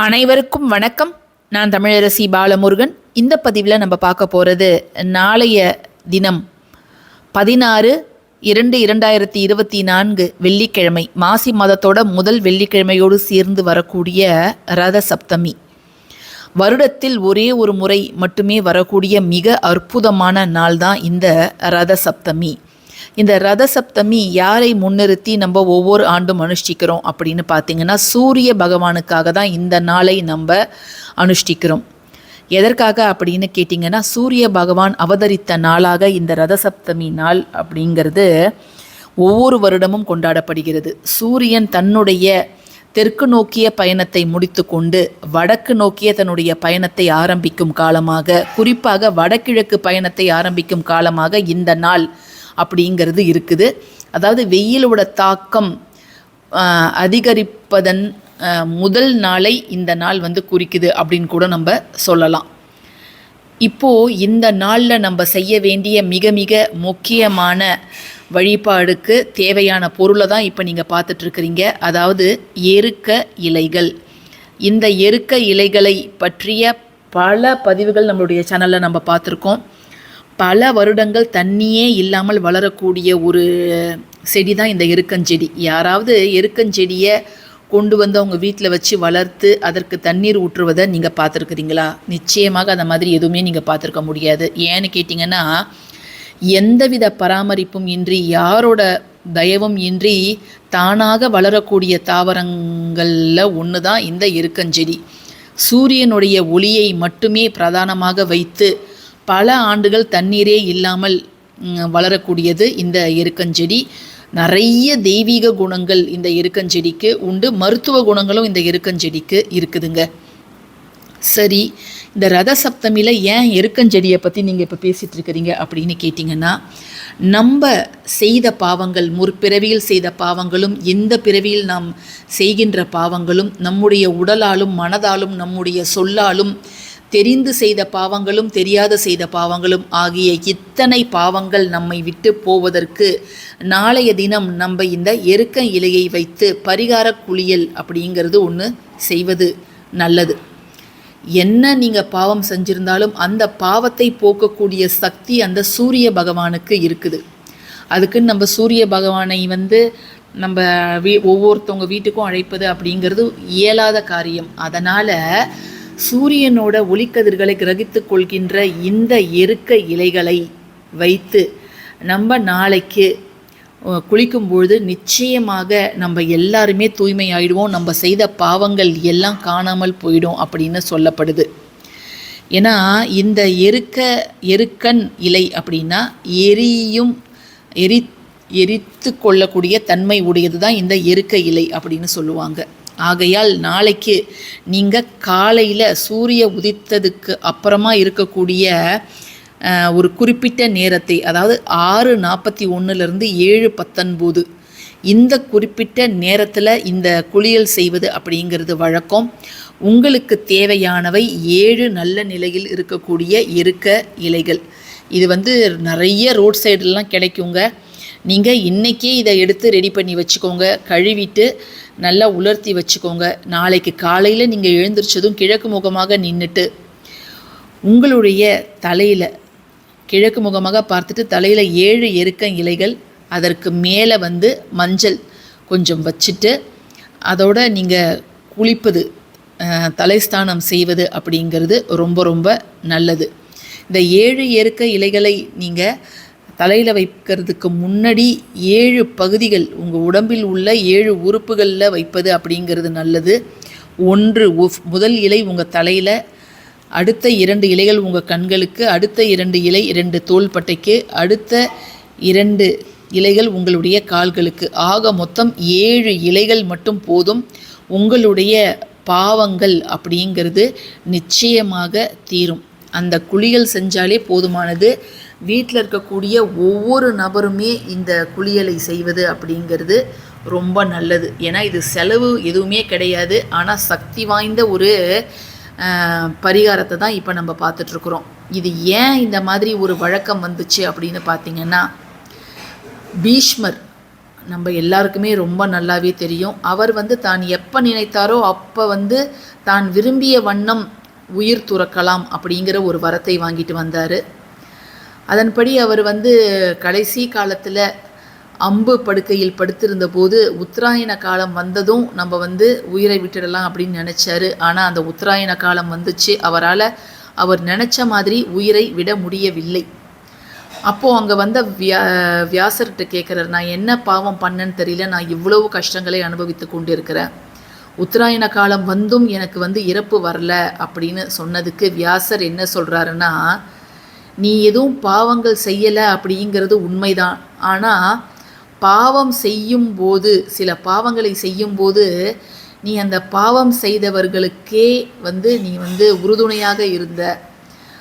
அனைவருக்கும் வணக்கம். நான் தமிழரசி பாலமுருகன். இந்த பதிவில் நம்ம பார்க்க போகிறது நாளைய தினம் பதினாறு இரண்டு இரண்டாயிரத்தி இருபத்தி நான்கு வெள்ளிக்கிழமை மாசி மாதத்தோட முதல் வெள்ளிக்கிழமையோடு சேர்ந்து வரக்கூடிய ரத சப்தமி. வருடத்தில் ஒரே ஒரு முறை மட்டுமே வரக்கூடிய மிக அற்புதமான நாள் தான் இந்த ரத சப்தமி. இந்த ரத சப்தமி யாரை முன்னிறுத்தி நம்ம ஒவ்வொரு ஆண்டும் அனுஷ்டிக்கிறோம் அப்படின்னு பார்த்தீங்கன்னா சூரிய பகவானுக்காக தான் இந்த நாளை நம்ம அனுஷ்டிக்கிறோம். எதற்காக அப்படின்னு கேட்டிங்கன்னா சூரிய பகவான் அவதரித்த நாளாக இந்த ரத சப்தமி நாள் அப்படிங்கிறது ஒவ்வொரு வருடமும் கொண்டாடப்படுகிறது. சூரியன் தன்னுடைய தெற்கு நோக்கிய பயணத்தை முடித்துக்கொண்டு வடக்கு நோக்கிய தன்னுடைய பயணத்தை ஆரம்பிக்கும் காலமாக குறிப்பாக வடகிழக்கு பயணத்தை ஆரம்பிக்கும் காலமாக இந்த நாள் அப்படிங்கிறது இருக்குது. அதாவது வெயிலோட தாக்கம் அதிகரிப்பதன் முதல் நாளை இந்த நாள் வந்து குறிக்குது அப்படின்னு கூட நம்ம சொல்லலாம். இப்போது இந்த நாளில் நம்ம செய்ய வேண்டிய மிக மிக முக்கியமான வழிபாடுக்கு தேவையான பொருளை தான் இப்போ நீங்கள் பார்த்துட்ருக்குறீங்க. அதாவது எருக்க இலைகள். இந்த எருக்க இலைகளை பற்றிய பல பதிவுகள் நம்மளுடைய சேனலில் நம்ம பார்த்துருக்கோம். பல வருடங்கள் தண்ணியே இல்லாமல் வளரக்கூடிய ஒரு செடி தான் இந்த எருக்கஞ்செடி. யாராவது எருக்கஞ்செடியை கொண்டு வந்து அவங்க வீட்டில் வச்சு வளர்த்து அதற்கு தண்ணீர் ஊற்றுவதை நீங்கள் பார்த்துருக்குறீங்களா? நிச்சயமாக அந்த மாதிரி எதுவுமே நீங்கள் பார்த்துருக்க முடியாது. ஏன்னு கேட்டிங்கன்னா எந்தவித பராமரிப்பும் இன்றி யாரோட தயவும் இன்றி தானாக வளரக்கூடிய தாவரங்களில் ஒன்று தான் இந்த எருக்கஞ்செடி. சூரியனுடைய ஒளியை மட்டுமே பிரதானமாக வைத்து பல ஆண்டுகள் தண்ணீரே இல்லாமல் வளரக்கூடியது இந்த எருக்கஞ்செடி. நிறைய தெய்வீக குணங்கள் இந்த எருக்கஞ்செடிக்கு உண்டு. மருத்துவ குணங்களும் இந்த எருக்கஞ்செடிக்கு இருக்குதுங்க. சரி இந்த ரத சப்தமியில் ஏன் எருக்கஞ்செடியை பற்றி நீங்கள் இப்போ பேசிகிட்டு இருக்கிறீங்க அப்படின்னு கேட்டிங்கன்னா நம்ம செய்த பாவங்கள் முற்பிறவியில் செய்த பாவங்களும் எந்த பிறவியில் நாம் செய்கின்ற பாவங்களும் நம்முடைய உடலாலும் மனதாலும் நம்முடைய சொல்லாலும் தெரிந்து செய்த பாவங்களும் தெரியாத செய்த பாவங்களும் ஆகிய இத்தனை பாவங்கள் நம்மை விட்டு போவதற்கு நாளைய தினம் நம்ம இந்த எருக்க இலையை வைத்து பரிகார குளியல் அப்படிங்கிறது ஒன்று செய்வது நல்லது. என்ன நீங்கள் பாவம் செஞ்சிருந்தாலும் அந்த பாவத்தை போக்கக்கூடிய சக்தி அந்த சூரிய பகவானுக்கு இருக்குது. அதுக்குன்னு நம்ம சூரிய பகவானை வந்து நம்ம வீ ஒவ்வொருத்தவங்க வீட்டுக்கும் அழைப்பது அப்படிங்கிறது இயலாத காரியம். அதனால் சூரியனோட ஒளிக்கதிர்களை கிரகித்து கொள்கின்ற இந்த எருக்க இலைகளை வைத்து நம்ம நாளைக்கு குளிக்கும்பொழுது குளிக்கும் பொழுது நிச்சயமாக நம்ம எல்லாருமே தூய்மை ஆயிடுவோம் நம்ம செய்த பாவங்கள் எல்லாம் காணாமல் போயிடும் அப்படின்னு சொல்லப்படுது. ஏன்னா இந்த எருக்க எருக்கன் இலை அப்படின்னா எரியும் எரி எரித்து கொள்ளக்கூடிய தன்மை உடையது தான் இந்த எருக்க இலை அப்படின்னு சொல்லுவாங்க. ஆகையால் நாளைக்கு நீங்கள் காலையில் சூரிய உதித்ததுக்கு அப்புறமா இருக்கக்கூடிய ஒரு குறிப்பிட்ட நேரத்தை அதாவது ஆறு நாற்பத்தி ஒன்றுலேருந்து ஏழு பத்தொன்பது இந்த குறிப்பிட்ட நேரத்தில் இந்த குளியல் செய்வது அப்படிங்கிறது வழக்கம். உங்களுக்கு தேவையானவை ஏழு நல்ல நிலையில் இருக்கக்கூடிய இருக்க இலைகள். இது வந்து நிறைய ரோட் சைடுலாம் கிடைக்குங்க. நீங்கள் இன்றைக்கே இதை எடுத்து ரெடி பண்ணி வச்சுக்கோங்க. கழுவிட்டு நல்லா உலர்த்தி வச்சுக்கோங்க. நாளைக்கு காலையில் நீங்கள் எழுந்திரிச்சதும் கிழக்கு முகமாக நின்றுட்டு உங்களுடைய தலையில் கிழக்கு முகமாக பார்த்துட்டு தலையில் ஏழு எருக்க இலைகள் அதற்கு மேலே வந்து மஞ்சள் கொஞ்சம் வச்சுட்டு அதோட நீங்கள் குளிப்பது தலைஸ்தானம் செய்வது அப்படிங்கிறது ரொம்ப ரொம்ப நல்லது. இந்த ஏழு எருக்க இலைகளை நீங்கள் தலையில் வைக்கிறதுக்கு முன்னாடி ஏழு பகுதிகள் உங்கள் உடம்பில் உள்ள ஏழு உறுப்புகளில் வைப்பது அப்படிங்கிறது நல்லது. ஒன்று முதல் இலை உங்கள் தலையில் அடுத்த இரண்டு இலைகள் உங்கள் கண்களுக்கு அடுத்த இரண்டு இலை இரண்டு தோள்பட்டைக்கு அடுத்த இரண்டு இலைகள் உங்களுடைய கால்களுக்கு. ஆக மொத்தம் ஏழு இலைகள் மட்டும் போதும். உங்களுடைய பாவங்கள் அப்படிங்கிறது நிச்சயமாக தீரும். அந்த குழிகள் செஞ்சாலே போதுமானது. வீட்டில் இருக்கக்கூடிய ஒவ்வொரு நபருமே இந்த குளியலை செய்வது அப்படிங்கிறது ரொம்ப நல்லது. ஏன்னா இது செலவு எதுவுமே கிடையாது. ஆனால் சக்தி வாய்ந்த ஒரு பரிகாரத்தை தான் இப்போ நம்ம பார்த்துட்ருக்குறோம். இது ஏன் இந்த மாதிரி ஒரு வழக்கம் வந்துச்சு அப்படின்னு பார்த்தீங்கன்னா பீஷ்மர் நம்ம எல்லாருக்குமே ரொம்ப நல்லாவே தெரியும். அவர் வந்து தான் எப்போ நினைத்தாரோ அப்போ வந்து தான் விரும்பிய வண்ணம் உயிர் துறக்கலாம் அப்படிங்கிற ஒரு வரத்தை வாங்கிட்டு வந்தார். அதன்படி அவர் வந்து கடைசி காலத்தில் அம்பு படுக்கையில் படுத்திருந்த போது உத்தராயண காலம் வந்ததும் நம்ம வந்து உயிரை விட்டுடலாம் அப்படின்னு நினச்சாரு. ஆனால் அந்த உத்தராயண காலம் வந்துச்சு. அவரால் அவர் நினச்ச மாதிரி உயிரை விட முடியவில்லை. அப்போது அங்கே வந்த வியா வியாசர்கிட்ட கேட்குறாரு நான் என்ன பாவம் பண்ணேன்னு தெரியல. நான் இவ்வளவு கஷ்டங்களை அனுபவித்து கொண்டு இருக்கிறேன் உத்தராயண காலம் வந்தும் எனக்கு வந்து இறப்பு வரல அப்படின்னு சொன்னதுக்கு வியாசர் என்ன சொல்கிறாருன்னா நீ எதுவும் பாவங்கள் செய்யலை அப்படிங்கிறது உண்மைதான். ஆனால் பாவம் செய்யும் போது சில பாவங்களை செய்யும்போது நீ அந்த பாவம் செய்தவர்களுக்கே வந்து நீ வந்து உறுதுணையாக இருந்த.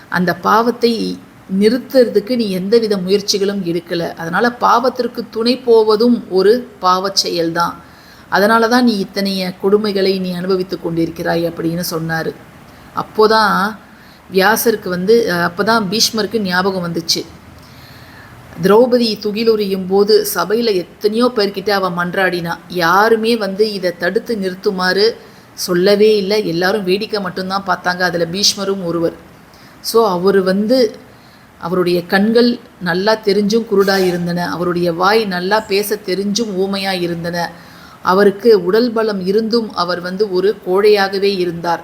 அந்த பாவத்தை நிறுத்துறதுக்கு நீ எந்தவித முயற்சிகளும் எடுக்கலை. அதனால் பாவத்திற்கு துணை போவதும் ஒரு பாவச் செயல்தான். அதனால தான் நீ இத்தனைய கொடுமைகளை நீ அனுபவித்து கொண்டிருக்கிறாய் அப்படின்னு சொன்னார். அப்போதான் வியாசருக்கு வந்து அப்போ தான் பீஷ்மருக்கு ஞாபகம் வந்துச்சு. திரௌபதி துகிலுரியும் போது சபையில் எத்தனையோ பேர்கிட்ட அவன் மன்றாடினா யாருமே வந்து இதை தடுத்து நிறுத்துமாறு சொல்லவே இல்லை. எல்லாரும் வேடிக்கை மட்டும்தான் பார்த்தாங்க. அதில் பீஷ்மரும் ஒருவர். ஸோ அவர் வந்து அவருடைய கண்கள் நல்லா தெரிஞ்சும் குருடாக இருந்தன. அவருடைய வாய் நல்லா பேச தெரிஞ்சும் ஊமையாக இருந்தன. அவருக்கு உடல் பலம் இருந்தும் அவர் வந்து ஒரு கோழையாகவே இருந்தார்.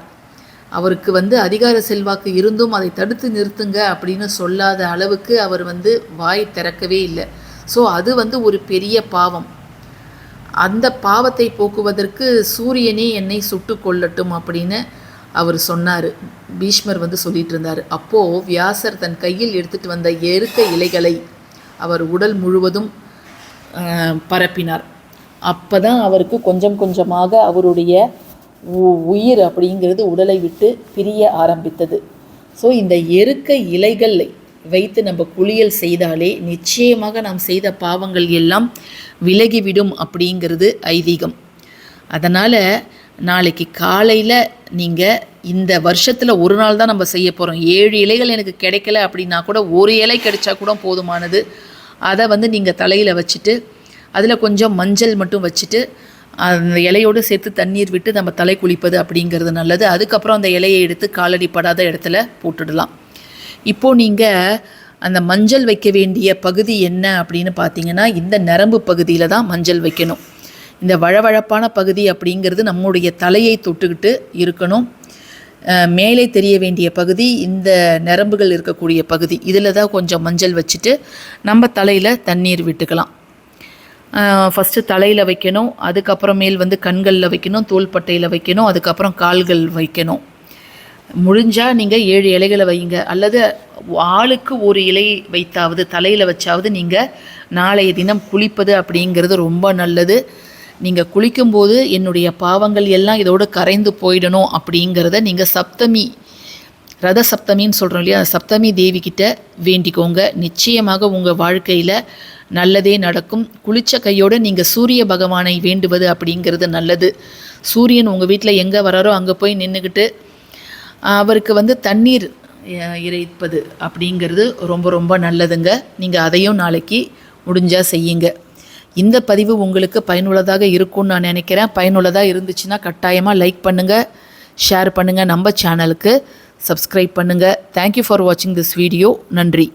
அவருக்கு வந்து அதிகார செல்வாக்கு இருந்தும் அதை தடுத்து நிறுத்துங்க அப்படின்னு சொல்லாத அளவுக்கு அவர் வந்து வாய் திறக்கவே இல்லை. ஸோ அது வந்து ஒரு பெரிய பாவம். அந்த பாவத்தை போக்குவதற்கு சூரியனே என்னை சுட்டு கொள்ளட்டும் அப்படின்னு அவர் சொன்னார். பீஷ்மர் வந்து சொல்லிட்டு இருந்தார். அப்போது வியாசர் தன் கையில் எடுத்துகிட்டு வந்த எருக்க இலைகளை அவர் உடல் முழுவதும் பரப்பினார். அப்போ தான் அவருக்கு கொஞ்சம் கொஞ்சமாக அவருடைய உயிர் அப்படிங்கிறது உடலை விட்டு பிரிய ஆரம்பித்தது. ஸோ இந்த எருக்க இலைகளை வைத்து நம்ம குளியல் செய்தாலே நிச்சயமாக நாம் செய்த பாவங்கள் எல்லாம் விலகிவிடும் அப்படிங்கிறது ஐதீகம். அதனால் நாளைக்கு காலையில் நீங்கள் இந்த வருஷத்தில் ஒரு நாள் தான் நம்ம செய்ய போகிறோம் ஏழு இலைகள் எனக்கு கிடைக்கல அப்படின்னா கூட ஒரு இலை கிடைச்சா கூட போதுமானது. அதை வந்து நீங்கள் தலையில் வச்சுட்டு அதில் கொஞ்சம் மஞ்சள் மட்டும் வச்சுட்டு அந்த இலையோடு சேர்த்து தண்ணீர் விட்டு நம்ம தலை குளிப்பது அப்படிங்கிறது நல்லது. அதுக்கப்புறம் அந்த இலையை எடுத்து காலடி படாத இடத்துல போட்டுடலாம். இப்போது நீங்கள் அந்த மஞ்சள் வைக்க வேண்டிய பகுதி என்ன அப்படின்னு பார்த்தீங்கன்னா இந்த நரம்பு பகுதியில் தான் மஞ்சள் வைக்கணும். இந்த வழவழப்பான பகுதி அப்படிங்கிறது நம்முடைய தலையை தொட்டுக்கிட்டு இருக்கணும். மேலே தெரிய வேண்டிய பகுதி இந்த நரம்புகள் இருக்கக்கூடிய பகுதி. இதில் தான் கொஞ்சம் மஞ்சள் வச்சுட்டு நம்ம தலையில் தண்ணீர் விட்டுக்கலாம். ஃபஸ்ட்டு தலையில் வைக்கணும் அதுக்கப்புறமேல் வந்து கண்களில் வைக்கணும் தோள்பட்டையில் வைக்கணும் அதுக்கப்புறம் கால்கள் வைக்கணும். முடிஞ்சால் நீங்கள் ஏழு இலைகளை வைங்க. அல்லது ஆளுக்கு ஒரு இலை வைத்தாவது தலையில் வச்சாவது நீங்கள் நாளைய தினம் குளிப்பது அப்படிங்கிறது ரொம்ப நல்லது. நீங்கள் குளிக்கும்போது என்னுடைய பாவங்கள் எல்லாம் இதோடு கரைந்து போயிடணும் அப்படிங்கிறத நீங்கள் சப்தமி ரத சப்தமின்னு சொல்கிறோம் இல்லையா? சப்தமி தேவி கிட்ட வேண்டிக்கோங்க. நிச்சயமாக உங்கள் வாழ்க்கையில் நல்லதே நடக்கும். குளிச்ச கையோடு நீங்கள் சூரிய பகவானை வேண்டுவது அப்படிங்கிறது நல்லது. சூரியன் உங்கள் வீட்டில் எங்கே வராரோ அங்கே போய் நின்றுக்கிட்டு அவருக்கு வந்து தண்ணீர் இறைப்பது அப்படிங்கிறது ரொம்ப ரொம்ப நல்லதுங்க. நீங்கள் அதையும் நாளைக்கு முடிஞ்சால் செய்யுங்க. இந்த பதிவு உங்களுக்கு பயனுள்ளதாக இருக்கும்னு நான் நினைக்கிறேன். பயனுள்ளதாக இருந்துச்சுன்னா கட்டாயமாக லைக் பண்ணுங்கள் ஷேர் பண்ணுங்கள் நம்ம சேனலுக்கு சப்ஸ்கிரைப் பண்ணுங்கள் தேங்க்யூ ஃபார் வாட்சிங் திஸ் வீடியோ நன்றி.